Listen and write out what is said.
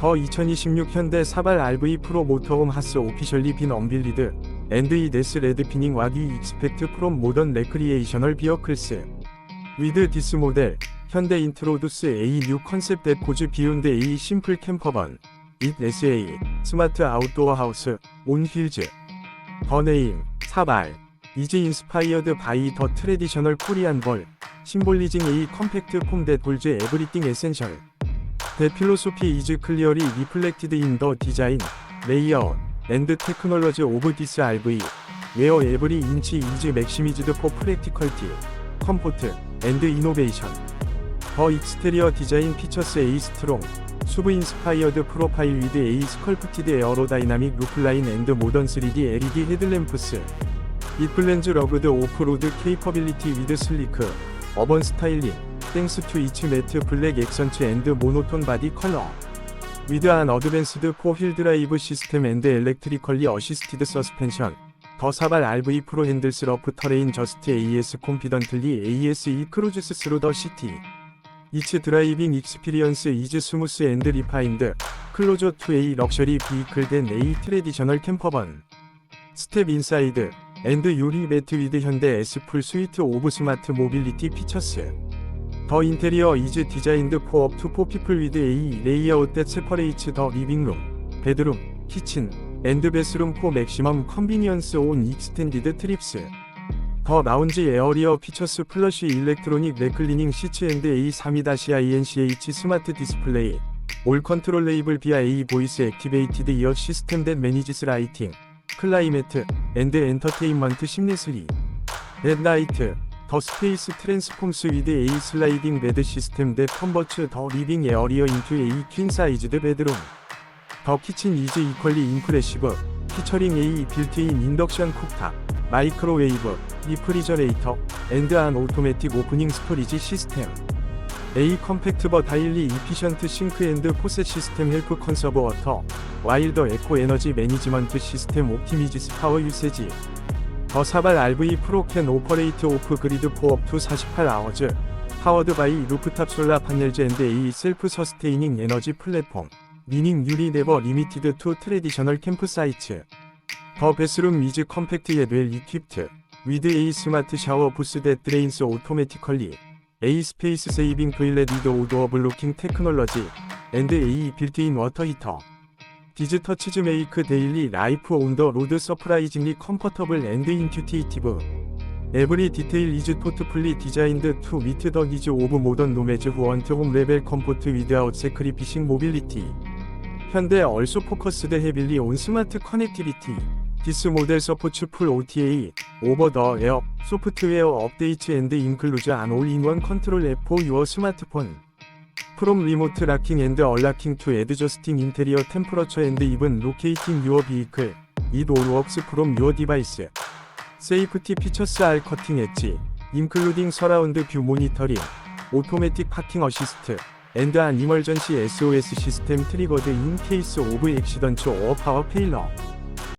더 2026 현대 사발 RV 프로 모터홈 하스 오피셜리 빈 언빌리드 앤드 이 데스 레드 피닝 와디 익스펙트 프롬 모던 레크리에이셔널 비어클스. 위드 디스 모델 현대 인트로두스 A 뉴 컨셉 댓 고즈 비욘드 A 심플 캠퍼번. 잇 SA 스마트 아웃도어 하우스 온 휠즈 더 네임 사발. 이즈 인스파이어드 바이 더 트레디셔널 코리안 벌 심볼리징 A 컴팩트 폼댓 홀즈 에브리띵 에센셜 대 필로소피 이즈 클리어리 리플렉티드 인더 디자인 레이아웃 앤드 테크놀로지 오브 디스 RV 웨어 에브리 인치 이즈 맥시미즈드 포 프랙티컬티 컴포트 앤드 이노베이션. 더 익스테리어 디자인 피처스 A 수브 인스파이어드 프로파일 위드 A 스컬프티드 에어로다이나믹 루플라인 앤드 모던 3D LED 헤드램프스. 이플렌즈 러 땡스 투 이츠 매트 블랙 액선츠 앤드 모노톤 바디 컬러. 위드 안 어드밴스드 포휠 드라이브 시스템 앤드 엘렉트리컬리 어시스티드 서스펜션. 더 사발 RV 프로 핸들스 러프 터레인 저스트 AS 콤피던틀리 ASE 크루즈스 스루 더 시티. 이츠 드라이빙 익스피리언스 이즈 스무스 앤드 리파인드. 클로저 투 A 럭셔리 비이클 된 A 트레디셔널 캠퍼번. 스텝 인사이드. 앤드 유리 매트 위드 현대 S 풀 스위트 오브 스마트 모빌리티 피처스 더 인테리어 이즈 디자인드 포업 투 포 피플 위드 A 레이아웃 댓 세퍼레이츠 더 리빙룸 베드룸 키친 앤드 베스룸 포 맥시멈 컨비니언스 온 익스텐디드 트립스. 더 라운지 에어리어 피처스 플러시 일렉트로닉 레클리닝 시츠 앤드 A32-INCH 스마트 디스플레이. 올 컨트롤 레이블 비아 A 보이스 액티베이티드 이어 시스템 댄 매니지스 라이팅. 클라이메트 앤드 엔터테인먼트 심리슬리. 넷나이트 더 스페이스 트랜스폼 스 위드 A 슬라이딩 베드 시스템 대 컨버츠 더 리빙 에어리어 인투 A 퀸 사이즈드 베드룸. 더 키친 이즈 이퀄리 인프레시브 피처링 A 빌트인 인덕션 쿡탑 마이크로웨이브 리프리저레이터 앤드 안 오토매틱 오프닝 스토리지 시스템. A 컴팩트 버 다일리 이피션트 싱크 앤드 포셋 시스템 헬프 컨서브 워터 와일더 에코 에너지 매니지먼트 시스템 옵티미지스 파워 유세지 더 사발 RV 프로 캔 오퍼레이트 오프 그리드 포업 투 48아워즈 파워드 바이 루프탑 솔라 파넬즈 앤드 A 셀프 서스테이닝 에너지 플랫폼 미닝 유리 네버 리미티드 투 트레디셔널 캠프 사이츠 더 베스룸 위즈 컴팩트 예웰 이퀴프트 위드 A 스마트 샤워 부스 대 드레인스 오토매티컬리 A 스페이스 세이빙 토일렛 위드 오도어 블로킹 테크놀러지 앤드 A 빌트인 워터 히터 디즈 터치즈 메이크 데일리 라이프 온 더 로드 서프라이징리 컴포터블 앤드 인튜티티브. 에브리 디테일 이즈 토트풀리 디자인드 투 미트 더 니즈 오브 모던 노매즈 후원트 홈 레벨 컴포트 위드아웃 세크리피싱 모빌리티. 현대 얼소 포커스드 헤빌리 온 스마트 커넥티비티. 디스 모델 서포츠 풀 OTA 오버 더 에어 소프트웨어 업데이트 앤드 인클루즈 안 올 인원 컨트롤 앱 포 유어 스마트폰 프롬 리모트 락킹 앤드 얼락킹 투 애드저스팅 인테리어 템퍼러처 앤드 이븐 로케이팅 유어 비이클 잇 올웍스 프롬 유어 디바이스 세이프티 피처스 알 커팅 엣지 인클루딩 서라운드 뷰 모니터링 오토매틱 파킹 어시스트 앤드 안 이멀전시 SOS 시스템 트리거드 인 케이스 오브 액시던트 오어 파워 페일러